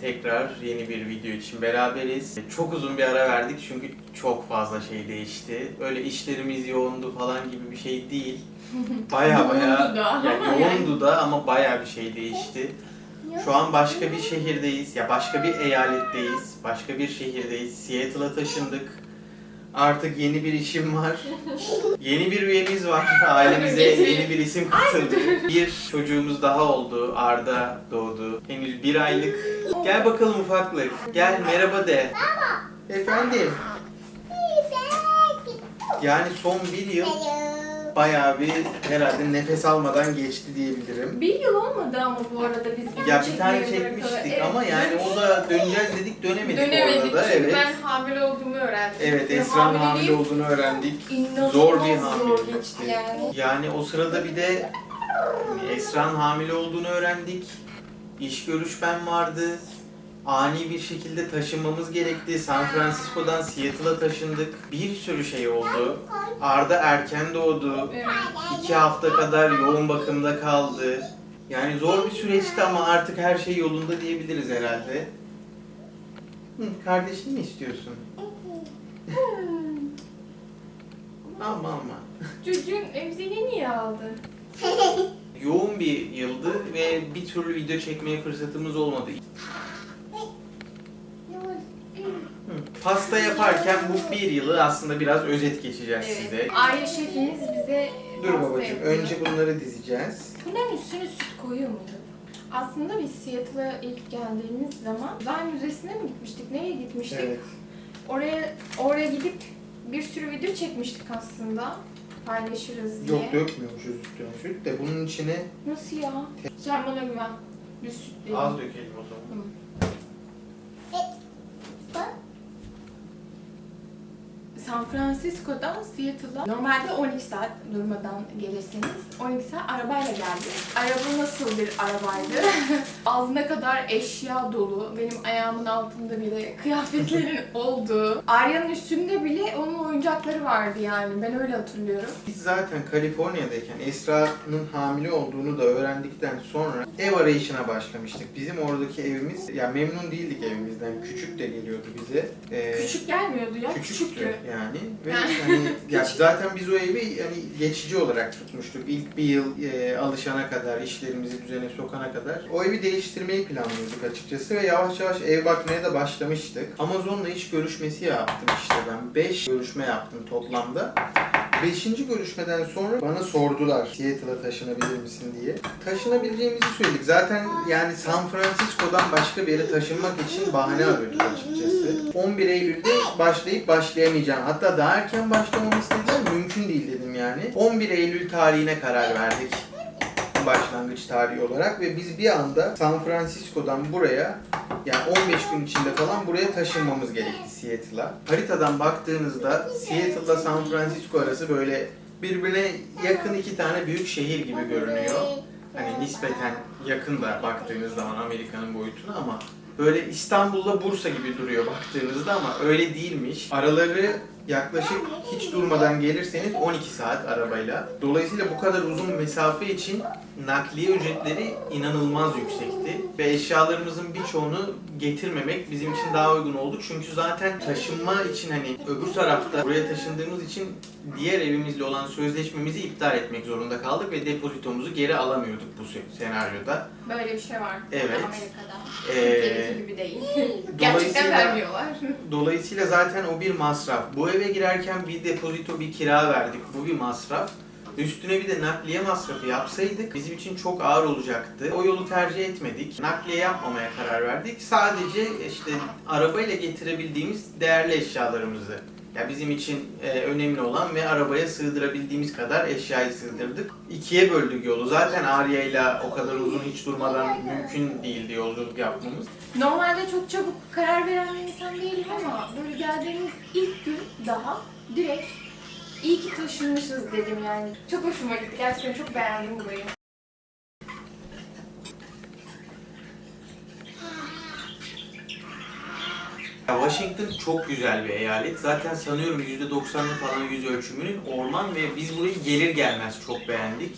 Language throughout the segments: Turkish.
tekrar yeni bir video için beraberiz. Çok uzun bir ara verdik çünkü çok fazla şey değişti. Öyle işlerimiz yoğundu falan gibi bir şey değil. Da ama yani yoğundu da ama bayağı bir şey değişti. Şu an başka bir şehirdeyiz. Ya başka bir eyaletteyiz. Başka bir şehirdeyiz. Seattle'a taşındık. Artık yeni bir işim var. Yeni bir üyemiz var. Ailemize yeni bir isim katıldı. Bir çocuğumuz daha oldu. Arda doğdu. Henüz bir aylık. Gel bakalım ufaklık. Gel merhaba de. Efendim. Yani son bir yıl bayağı bir herhalde nefes almadan geçti diyebilirim. Bir yıl olmadı ama bu arada biz Ya bir tane çekmeye çekmiştik. Evet, ama yani o da döneceğiz dedik dönemedik, Dönemedik da. çünkü Evet. ben hamile olduğumu öğrendim. Evet Ve Esra'nın hamile hamileliğim olduğunu öğrendik. inanılmaz Zor bir zor hamilelikti. geçti yani. Yani o sırada bir de hani Esra'nın hamile olduğunu öğrendik. İş görüşmem vardı. Ani bir şekilde taşınmamız gerekti. San Francisco'dan Seattle'a taşındık. Bir sürü şey oldu. Arda erken doğdu. İki hafta kadar yoğun bakımda kaldı. Yani zor bir süreçti ama artık her şey yolunda diyebiliriz herhalde. Hı, kardeşini mi istiyorsun? Alma alma. Çocuğun emzini niye aldı? Yoğun bir yıldı ve bir türlü video çekmeye fırsatımız olmadı. Hı, Pasta yaparken bu bir yılı aslında biraz özet geçeceğiz size. Evet. Aile şefimiz bize Dur pasta babacığım, yapıyor. önce bunları dizeceğiz. Bunların üstüne süt koyuyor muydu? Aslında biz Seattle'a ilk geldiğimiz zaman Uzay Müzesi'ne mi gitmiştik? Nereye gitmiştik? Evet. Oraya oraya gidip bir sürü video çekmiştik aslında. Paylaşırız diye. Yok dökmüyormuşuz üstüne süt de bunun içine Nasıl ya? Sen bana güven. Bir süt az dökelim o zaman. Tamam. San Francisco'dan Seattle'a normalde 12 saat durmadan gelirsiniz. 12 saat arabayla geldik. Araba nasıl bir arabaydı? Ağzına kadar eşya dolu. Benim ayağımın altında bile kıyafetlerin olduğu. Arya'nın üstünde bile onun oyuncakları vardı yani. Ben öyle hatırlıyorum. Biz zaten Kaliforniya'dayken Esra'nın hamile olduğunu da öğrendikten sonra ev arayışına başlamıştık. Bizim oradaki evimiz, ya memnun değildik evimizden. Küçük de geliyordu bize. Ee, Küçük gelmiyordu ya. küçüktü Küçüktü. Yani. Ve Yani. hani ya zaten biz o evi hani geçici olarak tutmuştuk. İlk bir yıl e, alışana kadar, işlerimizi düzene sokana kadar. O evi değiştirmeyi planlıyorduk açıkçası ve yavaş yavaş ev bakmaya da başlamıştık. Amazon'la iş görüşmesi yaptım işte ben. 5 görüşme yaptım toplamda. Beşinci görüşmeden sonra bana sordular Seattle'a taşınabilir misin diye. Taşınabileceğimizi söyledik. Zaten yani San Francisco'dan başka bir yere taşınmak için bahane arıyorduk açıkçası. 11 Eylül'de başlayıp başlayamayacağım. Hatta daha erken başlamamı istediler. Mümkün değil dedim yani. 11 Eylül tarihine karar verdik başlangıç tarihi olarak ve biz bir anda San Francisco'dan buraya yani 15 gün içinde falan buraya taşınmamız gerekti Seattle'a. Haritadan baktığınızda Seattle'la San Francisco arası böyle birbirine yakın iki tane büyük şehir gibi görünüyor. Hani nispeten yakın da baktığınız zaman Amerika'nın boyutuna ama böyle İstanbul'la Bursa gibi duruyor baktığınızda ama öyle değilmiş. Araları yaklaşık hiç durmadan gelirseniz 12 saat arabayla. Dolayısıyla bu kadar uzun mesafe için nakliye ücretleri inanılmaz yüksekti. Ve eşyalarımızın birçoğunu getirmemek bizim için daha uygun oldu. Çünkü zaten taşınma için hani öbür tarafta buraya taşındığımız için diğer evimizle olan sözleşmemizi iptal etmek zorunda kaldık ve depozitomuzu geri alamıyorduk bu se- senaryoda. Böyle bir şey var. Evet. Amerika'da. Ee, gibi değil. Gerçekten dolayısıyla- vermiyorlar. Dolayısıyla zaten o bir masraf. Bu eve girerken bir depozito, bir kira verdik. Bu bir masraf. Üstüne bir de nakliye masrafı yapsaydık bizim için çok ağır olacaktı. O yolu tercih etmedik. Nakliye yapmamaya karar verdik. Sadece işte arabayla getirebildiğimiz değerli eşyalarımızı ya bizim için e, önemli olan ve arabaya sığdırabildiğimiz kadar eşyayı sığdırdık. İkiye böldük yolu. Zaten Arya'yla o kadar uzun hiç durmadan mümkün değildi yolculuk yapmamız. Normalde çok çabuk karar veren bir insan değilim ama böyle geldiğimiz ilk gün daha direkt iyi ki taşınmışız dedim yani. Çok hoşuma gitti. Gerçekten çok beğendim burayı. Washington çok güzel bir eyalet. Zaten sanıyorum %90'lık falan yüz ölçümünün orman ve biz burayı gelir gelmez çok beğendik.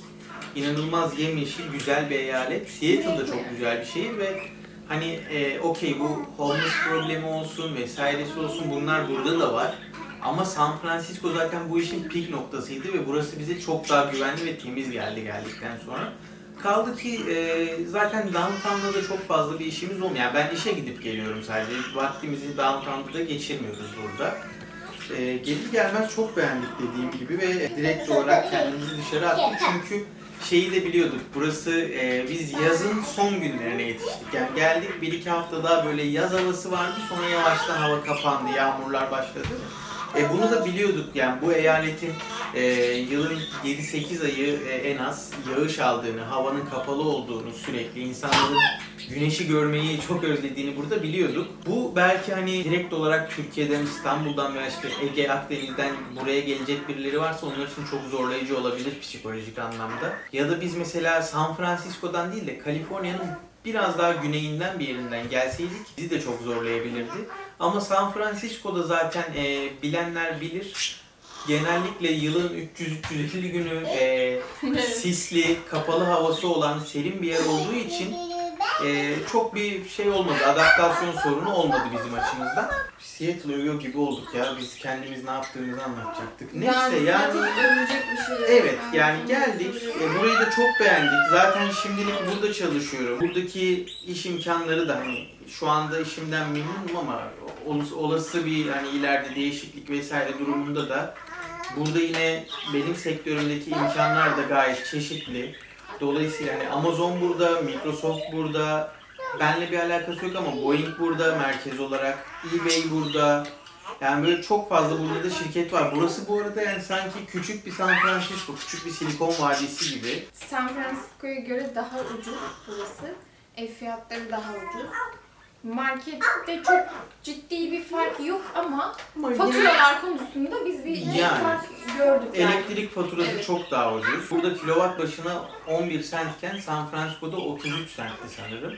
inanılmaz yemyeşil, güzel bir eyalet. Seattle da çok güzel bir şehir ve hani e, okey bu homeless problemi olsun vesairesi olsun bunlar burada da var. Ama San Francisco zaten bu işin pik noktasıydı ve burası bize çok daha güvenli ve temiz geldi geldikten sonra. Kaldı ki e, zaten downtown'da da çok fazla bir işimiz olmuyor. Yani ben işe gidip geliyorum sadece. Vaktimizi downtown'da da geçirmiyoruz burada. E, gelir gelmez çok beğendik dediğim gibi ve direkt olarak kendimizi dışarı attık. Çünkü şeyi de biliyorduk. Burası e, biz yazın son günlerine yetiştik. Yani geldik bir iki hafta daha böyle yaz havası vardı. Sonra yavaştan hava kapandı, yağmurlar başladı. E, bunu da biliyorduk yani bu eyaletin e, yılın 7-8 ayı e, en az yağış aldığını, havanın kapalı olduğunu sürekli insanların güneşi görmeyi çok özlediğini burada biliyorduk. Bu belki hani direkt olarak Türkiye'den, İstanbul'dan veya işte Ege, Akdeniz'den buraya gelecek birileri varsa onlar için çok zorlayıcı olabilir psikolojik anlamda. Ya da biz mesela San Francisco'dan değil de Kaliforniya'nın biraz daha güneyinden bir yerinden gelseydik bizi de çok zorlayabilirdi. Ama San Francisco'da zaten e, bilenler bilir. Genellikle yılın 300-350 günü e, sisli, kapalı havası olan serin bir yer olduğu için e, çok bir şey olmadı. Adaptasyon sorunu olmadı bizim açımızdan. Seattle övüyor gibi olduk ya. Biz kendimiz ne yaptığımızı anlatacaktık. Neyse yani... Övülecek bir şey. Evet yani geldik. E, burayı da çok beğendik. Zaten şimdilik burada çalışıyorum. Buradaki iş imkanları da hani şu anda işimden memnunum ama olası bir hani ileride değişiklik vesaire durumunda da burada yine benim sektörümdeki imkanlar da gayet çeşitli. Dolayısıyla hani Amazon burada, Microsoft burada, benle bir alakası yok ama Boeing burada merkez olarak, eBay burada, yani böyle çok fazla burada da şirket var. Burası bu arada yani sanki küçük bir San Francisco, küçük bir Silikon Vadisi gibi. San Francisco'ya göre daha ucuz burası. Ev fiyatları daha ucuz. Markette çok ciddi bir fark yok ama faturalar konusunda biz bir Yani. fark gördük yani. Elektrik faturası Evet. çok daha ucuz. Burada kilowatt başına 11 centken San Francisco'da 33 centti sanırım.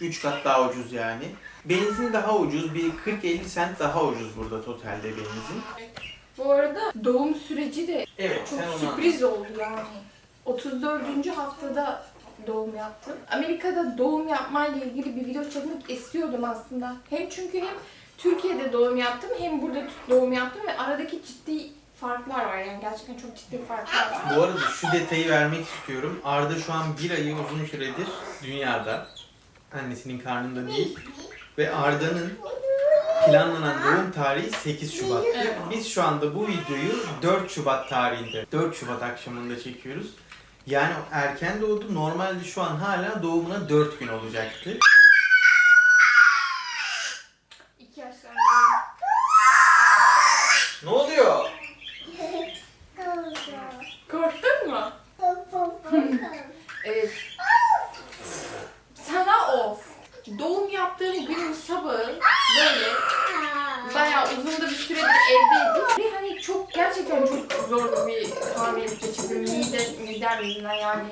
3 kat daha ucuz yani. Benzin daha ucuz. Bir 40-50 cent daha ucuz burada totalde benzin. Bu arada doğum süreci de Evet çok sen onu sürpriz oldu yani. 34. haftada doğum yaptım. Amerika'da doğum yapmayla ilgili bir video çekmek istiyordum aslında. Hem çünkü hem Türkiye'de doğum yaptım hem burada doğum yaptım ve aradaki ciddi farklar var yani gerçekten çok ciddi farklar var. Bu arada şu detayı vermek istiyorum. Arda şu an bir ayı uzun süredir dünyada. Annesinin karnında değil. Ve Arda'nın planlanan doğum tarihi 8 Şubat'tı. Evet. Biz şu anda bu videoyu 4 Şubat tarihinde, 4 Şubat akşamında çekiyoruz. Yani erken doğdu. Normalde şu an hala doğumuna 4 gün olacaktı. İki yaşlarında. Ne oluyor? Korktun mu? Evet. Sana of. Doğum yaptığım günün sabahı böyle bayağı uzun da bir süredir evdeydik. Ve hani çok gerçekten çok zor bir hamilelik geçirdim. Mide, midem yüzünden yani.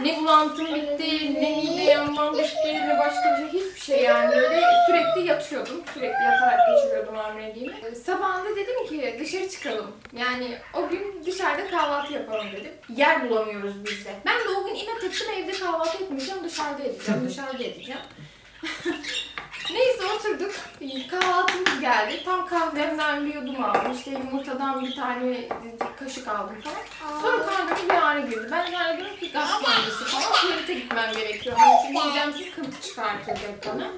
Ne bulantım bitti, ne mide yanmam bitti, ne başka bir şey, hiçbir şey yani. Böyle sürekli yatıyordum, sürekli yatarak geçiriyordum hamileliğimi. Ee, Sabahında dedim ki dışarı çıkalım. Yani o gün dışarıda kahvaltı yapalım dedim. Yer bulamıyoruz biz de. Ben de o gün inat ettim evde kahvaltı etmeyeceğim, dışarıda edeceğim, dışarıda edeceğim. Neyse oturduk. Kahvaltımız geldi. Tam kahvemden bir yudum aldım. İşte yumurtadan bir tane kaşık aldım falan. Sonra karnıma bir ağrı girdi. Ben de dedim ki gaz mühendisi falan tuvalete gitmem gerekiyor. Hani çünkü midem sıkıntı çıkartacak bana.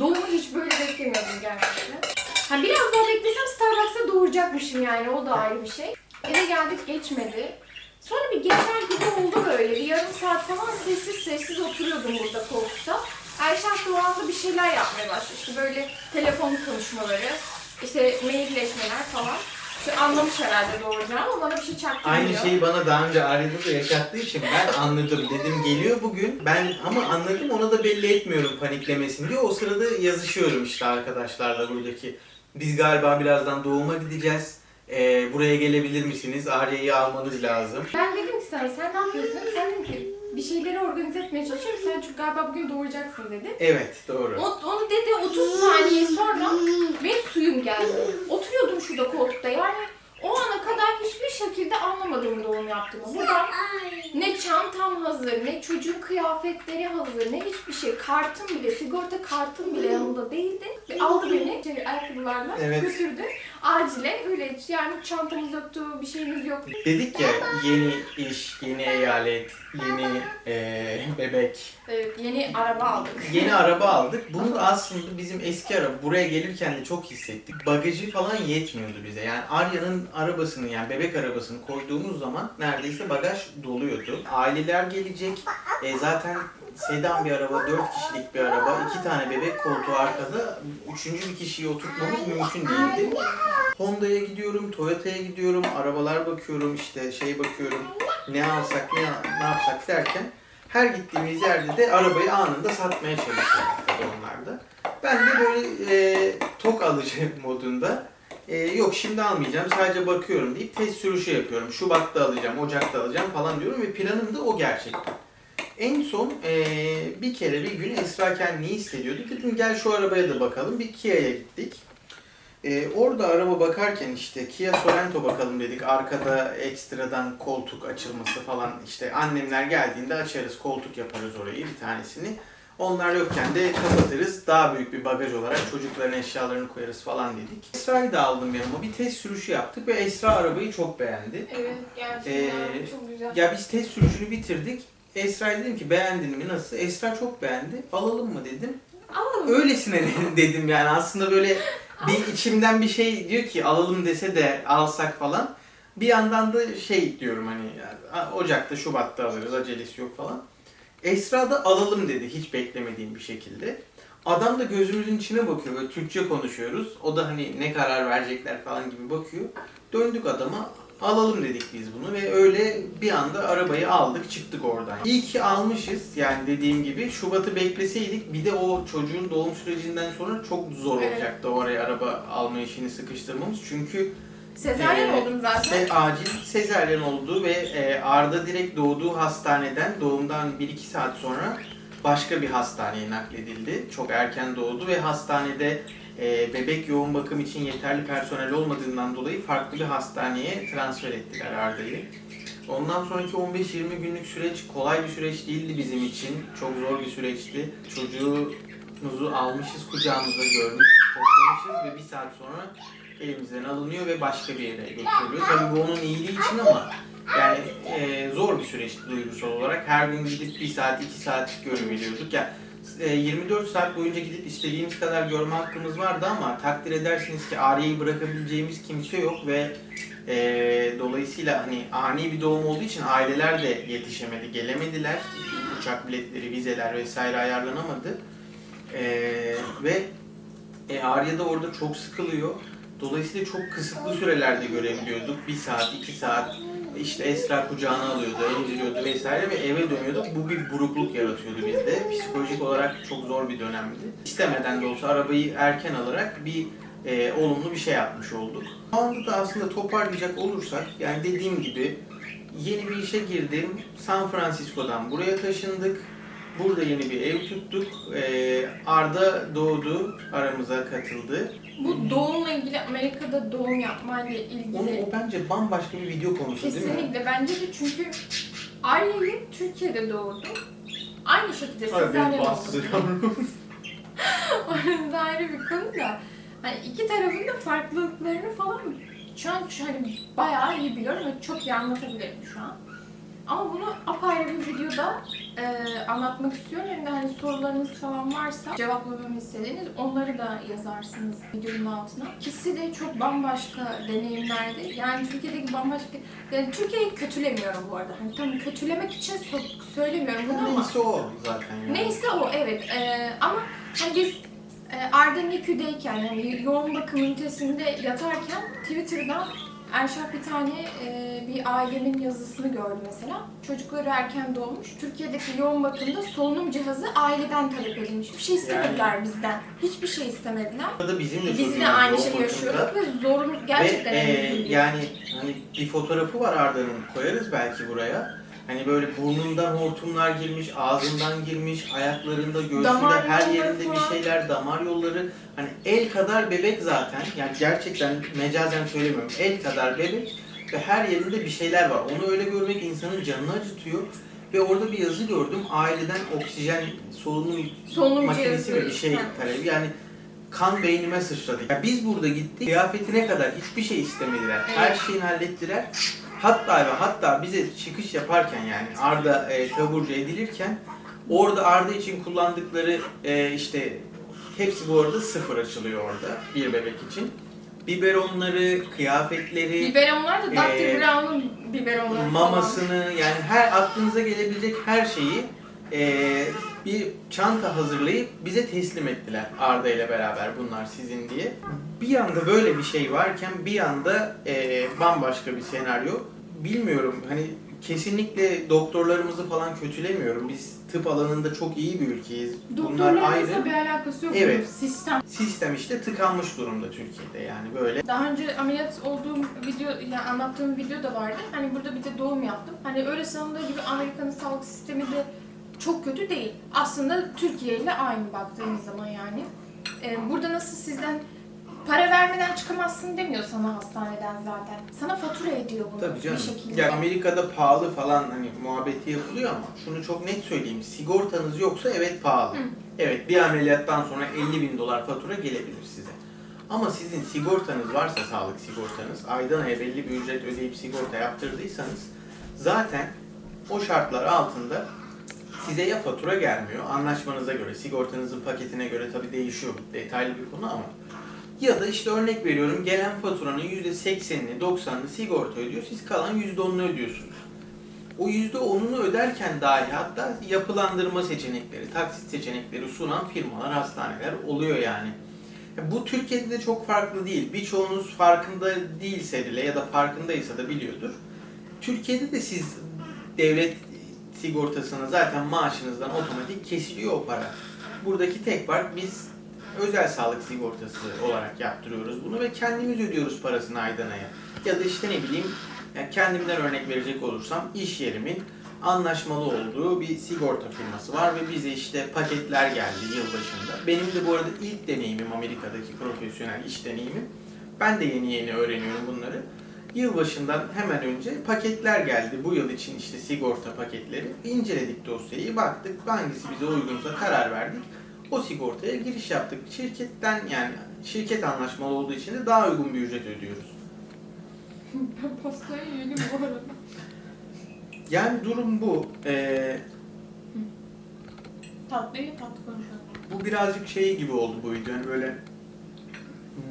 Doğumu hiç böyle beklemiyordum gerçekten. Ha biraz daha beklesem Starbucks'ta doğuracakmışım yani o da ayrı bir şey. Eve geldik geçmedi. Sonra bir geçer gibi oldu böyle. Bir yarım saat falan sessiz sessiz oturuyordum burada koltukta. Ayşah Doğan'da bir şeyler yapmaya başladı. İşte böyle telefon konuşmaları, işte mailleşmeler falan. Şu anlamış herhalde doğuracağım ama bana bir şey çaktırmıyor. Aynı şeyi bana daha önce Arya'da da yaşattığı için ben anladım. Dedim geliyor bugün. Ben ama anladım ona da belli etmiyorum paniklemesini diye. O sırada yazışıyorum işte arkadaşlarla buradaki. Biz galiba birazdan doğuma gideceğiz. Ee, buraya gelebilir misiniz? Arya'yı almanız lazım. Ben dedim ki sana sen ne yapıyorsun? Sen dedin ki bir şeyleri organize etmeye çalışıyorum. Sen çünkü galiba bugün doğuracaksın dedi. Evet doğru. O, onu dedi 30 saniye sonra benim suyum geldi. Oturuyordum şurada koltukta yani o ana kadar hiçbir şekilde anlamadım. doğum yaptığıma. Buradan ne çantam hazır, ne çocuğun kıyafetleri hazır, ne hiçbir şey. Kartım bile, sigorta kartım bile yanımda değildi. Ve aldı beni şey, ayakkabılarla Evet. götürdü. Acile öyle yani çantamız yoktu, bir şeyimiz yoktu. Dedik ya yeni iş, yeni eyalet, yeni eee, bebek, Evet, yeni araba aldık. Yeni araba aldık. Bunu da aslında bizim eski araba buraya gelirken de çok hissettik. Bagajı falan yetmiyordu bize. Yani Arya'nın arabasını yani bebek arabasını koyduğumuz zaman neredeyse bagaj doluyordu. Aileler gelecek. E, zaten sedan bir araba, 4 kişilik bir araba, iki tane bebek koltuğu arkada. Üçüncü bir kişiyi oturtmamız mümkün değildi. Honda'ya gidiyorum, Toyota'ya gidiyorum, arabalar bakıyorum, işte şey bakıyorum, ne alsak, ne, ne yapsak derken her gittiğimiz yerde de arabayı anında satmaya çalışıyorduk tabii onlar da. Ben de böyle e, tok alıcı modunda e, yok şimdi almayacağım sadece bakıyorum deyip test sürüşü yapıyorum. Şubat'ta alacağım, Ocak'ta alacağım falan diyorum ve planım da o gerçekten. En son e, bir kere bir gün Esra kendini hissediyordu. Dedim gel şu arabaya da bakalım. Bir Kia'ya gittik. E, orada araba bakarken işte Kia Sorento bakalım dedik. Arkada ekstradan koltuk açılması falan işte annemler geldiğinde açarız koltuk yaparız orayı bir tanesini. Onlar yokken de kapatırız. Daha büyük bir bagaj olarak çocukların eşyalarını koyarız falan dedik. Esra'yı da aldım yanıma. Bir test sürüşü yaptık ve Esra arabayı çok beğendi. Evet, gerçekten Ee, çok güzel. Ya biz test sürüşünü bitirdik. Esra'ya dedim ki beğendin mi nasıl? Esra çok beğendi. Alalım mı dedim. Alalım. Öylesine dedim yani aslında böyle bir içimden bir şey diyor ki alalım dese de alsak falan. Bir yandan da şey diyorum hani Ocak'ta Şubat'ta alırız acelesi yok falan. Esra da alalım dedi hiç beklemediğim bir şekilde. Adam da gözümüzün içine bakıyor böyle Türkçe konuşuyoruz. O da hani ne karar verecekler falan gibi bakıyor. Döndük adama alalım dedik biz bunu ve öyle bir anda arabayı aldık çıktık oradan. İyi ki almışız yani dediğim gibi Şubat'ı bekleseydik bir de o çocuğun doğum sürecinden sonra çok zor Evet. olacaktı oraya araba alma işini sıkıştırmamız. Çünkü Sezaryen ee, oldum zaten. Se- acil sezaryen oldu ve e, Arda direkt doğduğu hastaneden doğumdan 1-2 saat sonra başka bir hastaneye nakledildi. Çok erken doğdu ve hastanede e, bebek yoğun bakım için yeterli personel olmadığından dolayı farklı bir hastaneye transfer ettiler Arda'yı. Ondan sonraki 15-20 günlük süreç kolay bir süreç değildi bizim için. Çok zor bir süreçti. Çocuğumuzu almışız, kucağımızda görmüşüz, toplamışız ve bir saat sonra elimizden alınıyor ve başka bir yere götürülüyor. Tabii bu onun iyiliği için ama yani e, zor bir süreçti duygusal olarak. Her gün gidip bir saat, iki saat görebiliyorduk. Ya e, 24 saat boyunca gidip istediğimiz kadar görme hakkımız vardı ama takdir edersiniz ki Arya'yı bırakabileceğimiz kimse yok ve e, dolayısıyla hani ani bir doğum olduğu için aileler de yetişemedi, gelemediler. Uçak biletleri, vizeler vesaire ayarlanamadı. E, ve e, Arya da orada çok sıkılıyor. Dolayısıyla çok kısıtlı sürelerde görebiliyorduk. Bir saat, iki saat işte Esra kucağına alıyordu, emziriyordu vesaire ve eve dönüyorduk. Bu bir burukluk yaratıyordu bizde. Psikolojik olarak çok zor bir dönemdi. İstemeden de olsa arabayı erken alarak bir e, olumlu bir şey yapmış olduk. Şu anda da aslında toparlayacak olursak, yani dediğim gibi yeni bir işe girdim. San Francisco'dan buraya taşındık. Burada yeni bir ev tuttuk. E, Arda doğdu, aramıza katıldı. Bu doğumla ilgili Amerika'da doğum yapmayla Onu ilgili o bence bambaşka bir video konusu değil mi? kesinlikle bence de çünkü Arya'yı Türkiye'de doğurdu. Aynı şekilde sezaryen oldu. bastırıyorum. Orası ayrı bir konu da. Hani iki tarafın da farklılıklarını falan şu an şu hani bayağı iyi biliyorum ve çok iyi anlatabilirim şu an. Ama bunu apayrı bir videoda e, anlatmak istiyorum. Hem de hani sorularınız falan varsa cevaplamamı istediğiniz onları da yazarsınız videonun altına. İkisi de çok bambaşka deneyimlerdi. Yani Türkiye'deki bambaşka... Yani Türkiye'yi kötülemiyorum bu arada. Hani tam kötülemek için so- söylemiyorum bunu ama... Neyse o zaten yani. Neyse o evet Ee, ama hani biz e, Arda NICU'deyken hani yoğun bakım ünitesinde yatarken Twitter'dan Erşak bir tane e, bir ailenin yazısını gördü mesela. Çocukları erken doğmuş. Türkiye'deki yoğun bakımda solunum cihazı aileden talep edilmiş. Bir şey istemediler bizden. Hiçbir şey istemediler. Burada bizim de Biz çocuğumuz de aynı şeyi yaşıyorduk ve zorumuz gerçekten Ve e, yani hani bir fotoğrafı var Arda'nın koyarız belki buraya. Hani böyle burnundan hortumlar girmiş, ağzından girmiş, ayaklarında, göğsünde, Damar her yerinde bir şeyler, damar yolları. Hani el kadar bebek zaten. Yani gerçekten mecazen söylemiyorum. El kadar bebek ve her yerinde bir şeyler var. Onu öyle görmek insanın canını acıtıyor. Ve orada bir yazı gördüm. Aileden oksijen solunum Solunum makinesi bir şey talebi. Yani kan beynime sıçradı. Ya biz burada gittik. Kıyafetine kadar hiçbir şey istemediler. Her Evet. şeyini hallettiler. Hatta ve hatta bize çıkış yaparken yani Arda e, taburcu edilirken orada Arda için kullandıkları e, işte hepsi bu arada sıfır açılıyor orada bir bebek için. Biberonları, kıyafetleri, Biberonlar da Dr. Ee, Brown'un biberonları falan. mamasını yani her aklınıza gelebilecek her şeyi e, bir çanta hazırlayıp bize teslim ettiler Arda ile beraber bunlar sizin diye. Bir yanda böyle bir şey varken bir yanda e, bambaşka bir senaryo. Bilmiyorum hani kesinlikle doktorlarımızı falan kötülemiyorum. Biz tıp alanında çok iyi bir ülkeyiz. Bunlar ayrı. bir alakası yok. Evet. Sistem. Sistem işte tıkanmış durumda Türkiye'de yani böyle. Daha önce ameliyat olduğum video, yani anlattığım video da vardı. Hani burada bir de doğum yaptım. Hani öyle sanıldığı gibi Amerika'nın sağlık sistemi de çok kötü değil. Aslında Türkiye ile aynı baktığımız zaman yani. Ee, burada nasıl sizden para vermeden çıkamazsın demiyor sana hastaneden zaten. Sana fatura ediyor bunu Tabii canım. bir şekilde. Ya Amerika'da pahalı falan hani muhabbeti yapılıyor ama şunu çok net söyleyeyim. Sigortanız yoksa evet pahalı. Hı. Evet bir ameliyattan sonra 50 bin dolar fatura gelebilir size. Ama sizin sigortanız varsa sağlık sigortanız, aydan aya belli bir ücret ödeyip sigorta yaptırdıysanız zaten o şartlar altında size ya fatura gelmiyor, anlaşmanıza göre, sigortanızın paketine göre tabii değişiyor detaylı bir konu ama ya da işte örnek veriyorum gelen faturanın %80'ini 90'ını sigorta ödüyor. Siz kalan %10'unu ödüyorsunuz. O %10'unu öderken dahi hatta yapılandırma seçenekleri, taksit seçenekleri sunan firmalar, hastaneler oluyor yani. Ya Bu Türkiye'de de çok farklı değil. Birçoğunuz farkında değilse bile ya da farkındaysa da biliyordur. Türkiye'de de siz devlet sigortasına zaten maaşınızdan otomatik kesiliyor o para. Buradaki tek fark biz özel sağlık sigortası olarak yaptırıyoruz bunu ve kendimiz ödüyoruz parasını aydan aya. Ya da işte ne bileyim yani kendimden örnek verecek olursam iş yerimin anlaşmalı olduğu bir sigorta firması var ve bize işte paketler geldi yılbaşında. Benim de bu arada ilk deneyimim Amerika'daki profesyonel iş deneyimim. Ben de yeni yeni öğreniyorum bunları. Yılbaşından hemen önce paketler geldi. Bu yıl için işte sigorta paketleri. İnceledik dosyayı, baktık hangisi bize uygunsa karar verdik. O sigortaya giriş yaptık. Şirketten yani şirket anlaşmalı olduğu için de daha uygun bir ücret ödüyoruz. Ben pastayı yedim bu arada. Yani durum bu. Ee, Tatlıyı tatlı konuşalım. bu birazcık şey gibi oldu bu video. Yani böyle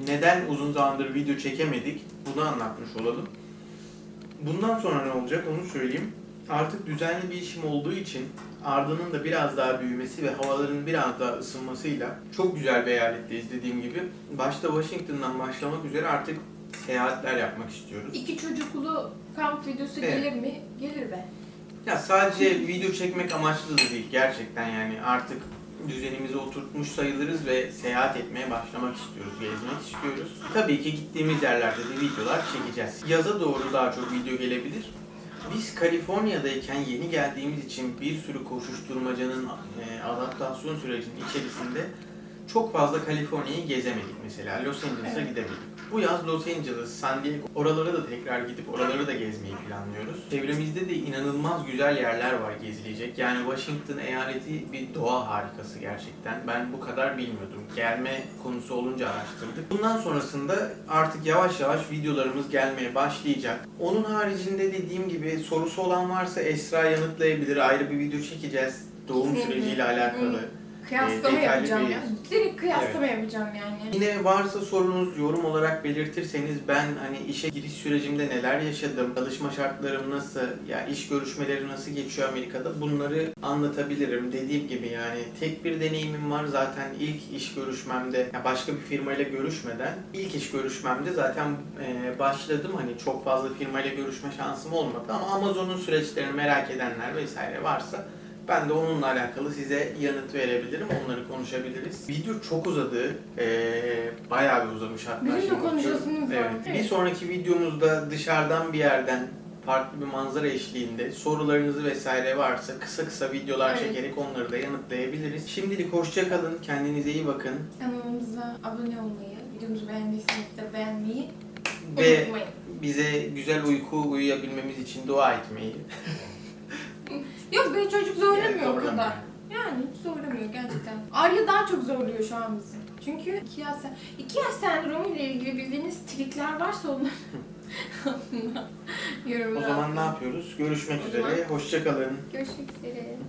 neden uzun zamandır video çekemedik bunu anlatmış olalım. Bundan sonra ne olacak onu söyleyeyim. Artık düzenli bir işim olduğu için Arda'nın da biraz daha büyümesi ve havaların biraz daha ısınmasıyla çok güzel bir eyaletteyiz dediğim gibi. Başta Washington'dan başlamak üzere artık seyahatler yapmak istiyoruz. İki çocuklu kamp videosu Evet. gelir mi? Gelir be. Ya sadece video çekmek amaçlı da değil gerçekten yani artık düzenimizi oturtmuş sayılırız ve seyahat etmeye başlamak istiyoruz, gezmek istiyoruz. Tabii ki gittiğimiz yerlerde de videolar çekeceğiz. Yaza doğru daha çok video gelebilir. Biz Kaliforniya'dayken yeni geldiğimiz için bir sürü koşuşturmacanın e, adaptasyon sürecinin içerisinde çok fazla Kaliforniya'yı gezemedik mesela. Los Angeles'a gidemedik. Bu yaz Los Angeles, San Diego oralara da tekrar gidip oraları da gezmeyi planlıyoruz. Çevremizde de inanılmaz güzel yerler var gezilecek. Yani Washington eyaleti bir doğa harikası gerçekten. Ben bu kadar bilmiyordum. Gelme konusu olunca araştırdık. Bundan sonrasında artık yavaş yavaş videolarımız gelmeye başlayacak. Onun haricinde dediğim gibi sorusu olan varsa Esra yanıtlayabilir. Ayrı bir video çekeceğiz. Doğum süreciyle alakalı. Kıyaslama Ee, detaylı yapacağım ya. Direkt kıyaslama yapacağım yani. Yine varsa sorunuz yorum olarak belirtirseniz ben hani işe giriş sürecimde neler yaşadım, çalışma şartlarım nasıl, ya iş görüşmeleri nasıl geçiyor Amerika'da bunları anlatabilirim. Dediğim gibi yani tek bir deneyimim var zaten ilk iş görüşmemde ya başka bir firmayla görüşmeden ilk iş görüşmemde zaten e, başladım hani çok fazla firmayla görüşme şansım olmadı ama Amazon'un süreçlerini merak edenler vesaire varsa ben de onunla alakalı size yanıt verebilirim, onları konuşabiliriz. Video çok uzadı, ee, bayağı bir uzamış hatta. Bizim de konuşasınız. Evet. Bir sonraki videomuzda dışarıdan bir yerden farklı bir manzara eşliğinde sorularınız vesaire varsa kısa kısa videolar Evet. çekerek onları da yanıtlayabiliriz. Şimdilik hoşça kalın, kendinize iyi bakın. Kanalımıza abone olmayı, videomuzu beğendiyseniz de beğenmeyi Ve Unutmayın. bize güzel uyku uyuyabilmemiz için dua etmeyi. Yok be çocuk zorlamıyor o kadar. Yani hiç zorlamıyor gerçekten. Arya daha çok zorluyor şu an bizi. Çünkü iki yaş, sen- iki yaş sendromu ile ilgili bildiğiniz trikler varsa onları O yorumlara zaman ne yapıyoruz? Görüşmek O üzere. zaman- Hoşçakalın. Görüşmek üzere.